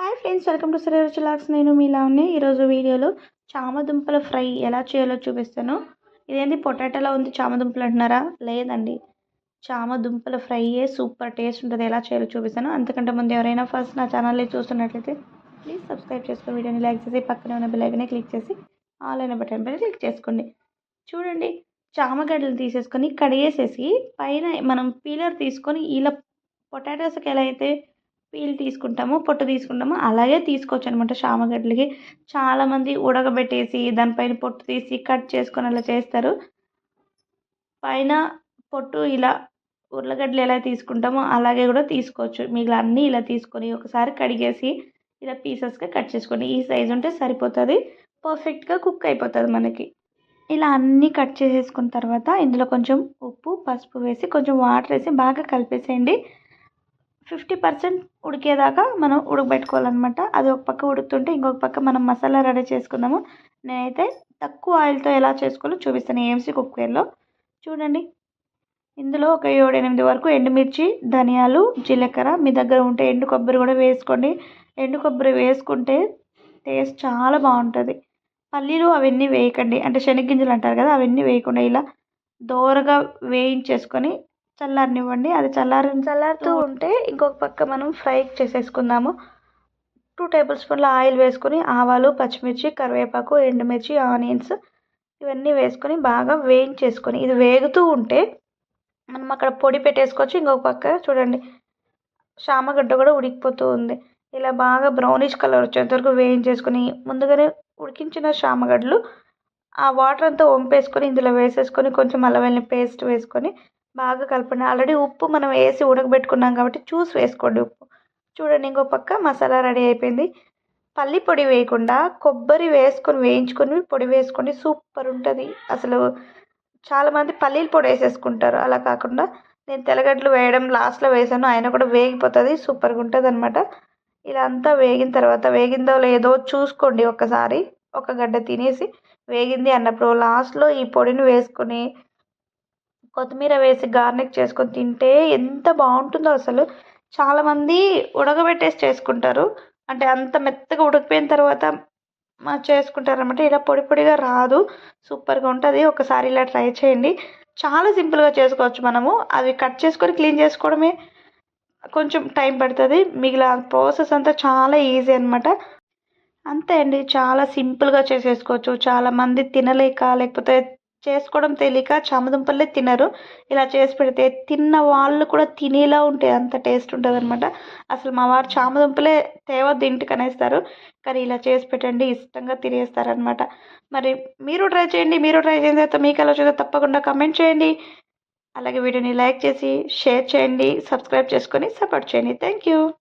Hi friends welcome to Shri రుచిలాక్స్ నేను మీలా ఉన్నాయి ఈరోజు వీడియోలో చామదుంపల ఫ్రై ఎలా చేయాలో చూపిస్తాను. ఇదేంటి పొటాటోలా ఉంది చామదుంపలు అంటున్నారా? లేదండి. చామదుంపల ఫ్రైయే సూపర్ టేస్ట్ ఉంటుంది. ఎలా చేయాలో చూపిస్తాను. అంతకంటే ముందు ఎవరైనా ఫస్ట్ నా ఛానల్ని చూస్తున్నట్లయితే ప్లీజ్ సబ్స్క్రైబ్ చేసుకుని వీడియోని లైక్ చేసి పక్కనే ఉన్న బెల్ క్లిక్ చేసి ఆల్ అయిన బటన్ పైన క్లిక్ చేసుకోండి. చూడండి. చామగడ్డలు తీసేసుకొని కడిగేసేసి పైన మనం పీలర్ తీసుకొని ఇలా పొటాటోస్కి ఎలా అయితే పీల్ తీసుకుంటాము పొట్టు తీసుకుంటాము అలాగే తీసుకోవచ్చు అనమాట చామగడ్డలకి చాలామంది ఉడకబెట్టేసి దానిపైన పొట్టు తీసి కట్ చేసుకొని అలా చేస్తారు. పైన పొట్టు ఇలా ఉర్లగడ్డలు ఎలా తీసుకుంటామో అలాగే కూడా తీసుకోవచ్చు. మిగిలిన అన్నీ ఇలా తీసుకొని ఒకసారి కడిగేసి ఇలా పీసెస్గా కట్ చేసుకోండి. ఈ సైజు ఉంటే సరిపోతుంది. పర్ఫెక్ట్గా కుక్ అయిపోతుంది మనకి. ఇలా అన్నీ కట్ చేసేసుకున్న తర్వాత ఇందులో కొంచెం ఉప్పు పసుపు వేసి కొంచెం వాటర్ వేసి బాగా కలిపేసేయండి. ఫిఫ్టీ పర్సెంట్ ఉడికేదాకా మనం ఉడకబెట్టుకోవాలన్నమాట. అది ఒక పక్క ఉడుకుతుంటే ఇంకొక పక్క మనం మసాలా రెడీ చేసుకుందాము. నేనైతే తక్కువ ఆయిల్తో ఎలా చేసుకోవాలో చూపిస్తాను ఏఎంసీ కుక్కర్లో. చూడండి. ఇందులో ఒక ఏడు ఎనిమిది వరకు ఎండుమిర్చి ధనియాలు జీలకర్ర మీ దగ్గర ఉంటే ఎండు కొబ్బరి కూడా వేసుకోండి. ఎండు కొబ్బరి వేసుకుంటే టేస్ట్ చాలా బాగుంటుంది. పల్లీలు అవన్నీ వేయకండి. అంటే శనగగింజలు అంటారు కదా అవన్నీ వేయకుండా ఇలా దోరగా వేయించేసుకొని చల్లారనివ్వండి. అది చల్లారి చల్లారుతూ ఉంటే ఇంకొక పక్క మనం ఫ్రై చేసేసుకుందాము. టూ టేబుల్ స్పూన్ల ఆయిల్ వేసుకొని ఆవాలు పచ్చిమిర్చి కరివేపాకు ఎండుమిర్చి ఆనియన్స్ ఇవన్నీ వేసుకొని బాగా వేయించేసుకొని ఇది వేగుతూ ఉంటే మనం అక్కడ పొడి పెట్టేసుకోవచ్చు. ఇంకొక పక్క చూడండి చామగడ్డ కూడా ఉడికిపోతూ ఉంది. ఇలా బాగా బ్రౌనిష్ కలర్ వచ్చేంత వరకు వేయించేసుకొని ముందుగానే ఉడికించిన చామగడ్డలు ఆ వాటర్ అంతా వంపేసుకొని ఇందులో వేసేసుకొని కొంచెం అల్లవెల్లి పేస్ట్ వేసుకొని బాగా కలపండి. ఆల్రెడీ ఉప్పు మనం వేసి ఉడకబెట్టుకున్నాం కాబట్టి చూసి వేసుకోండి ఉప్పు. చూడండి ఇంకో పక్క మసాలా రెడీ అయిపోయింది. పల్లి పొడి వేయకుండా కొబ్బరి వేసుకొని వేయించుకొని పొడి వేసుకోండి. సూపర్ ఉంటుంది. అసలు చాలామంది పల్లీల పొడి వేసేసుకుంటారు. అలా కాకుండా నేను తెల్లగడ్డలు వేయడం లాస్ట్లో వేసాను. ఆయన కూడా వేగిపోతుంది. సూపర్గా ఉంటుంది అనమాట ఇలా అంతా వేగిన తర్వాత వేగిందో లేదో చూసుకోండి ఒక్కసారి. ఒక గడ్డ తినేసి వేగింది అన్నప్పుడు లాస్ట్లో ఈ పొడిని వేసుకొని కొత్తిమీర వేసి గార్నిక్ చేసుకొని తింటే ఎంత బాగుంటుందో అసలు. చాలామంది ఉడకబెట్టేసి చేసుకుంటారు. అంటే అంత మెత్తగా ఉడికిపోయిన తర్వాత చేసుకుంటారు అనమాట ఇలా పొడి పొడిగా రాదు. సూపర్గా ఉంటుంది. ఒకసారి ఇలా ట్రై చేయండి. చాలా సింపుల్గా చేసుకోవచ్చు మనము. అవి కట్ చేసుకొని క్లీన్ చేసుకోవడమే కొంచెం టైం పడుతుంది. మిగిలిన ప్రాసెస్ అంతా చాలా ఈజీ అనమాట అంతే అండి. చాలా సింపుల్గా చేసేసుకోవచ్చు. చాలామంది తినలేక లేకపోతే చేసుకోవడం తెలియక చామదుంపలే తినరు. ఇలా చేసి పెడితే తిన్న వాళ్ళు కూడా తినేలా ఉంటాయి అంత టేస్ట్ ఉంటుంది అనమాట అసలు మా వారు చామదుంపలే తేవద్దు ఇంటికి అనేస్తారు. కానీ ఇలా చేసి పెట్టండి ఇష్టంగా తినేస్తారనమాట మరి మీరు ట్రై చేయండి మీరు ట్రై చేసిన తర్వాత మీకు ఎలా చూస్తే తప్పకుండా కమెంట్ చేయండి. అలాగే వీడియోని లైక్ చేసి షేర్ చేయండి సబ్స్క్రైబ్ చేసుకొని సపోర్ట్ చేయండి. Thank you.